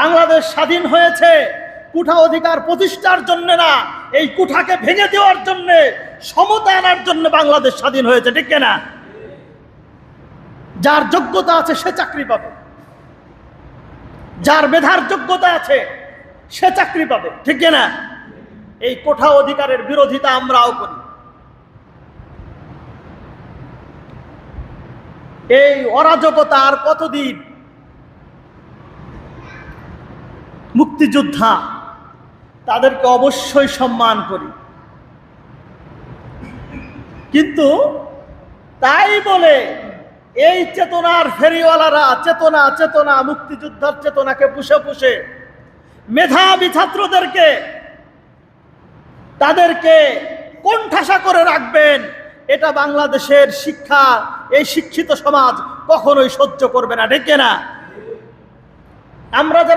বাংলাদেশ স্বাধীন হয়েছে। কুঠা অধিকার প্রতিষ্ঠার জন্য না, এই কুঠাকে ভেঙে দেওয়ার জন্য, সমতা আনার জন্য বাংলাদেশ স্বাধীন হয়েছে, ঠিক না যার যোগ্যতা আছে সে চাকরি পাবে। যার মেধার যোগ্যতা আছে সে চাকরি পাবে, ঠিক না এই কোঠা অধিকারের বিরোধিতা আমরাও করি। এই অরাজকতা আর কতদিন মুক্তিযোদ্ধা, তাদেরকে অবশ্যই সম্মান করি। কিন্তু তাই বলে এই চেতনার ফেরিওয়ালারা চেতনা চেতনা, মুক্তিযোদ্ধার চেতনাকে পুষে পুষে মেধাবী ছাত্রদেরকে তাদেরকে কোণঠাসা করে রাখবেন, এটা বাংলাদেশের শিক্ষা, এই শিক্ষিত সমাজ কখনোই সহ্য করবে না ডেকে না আমরা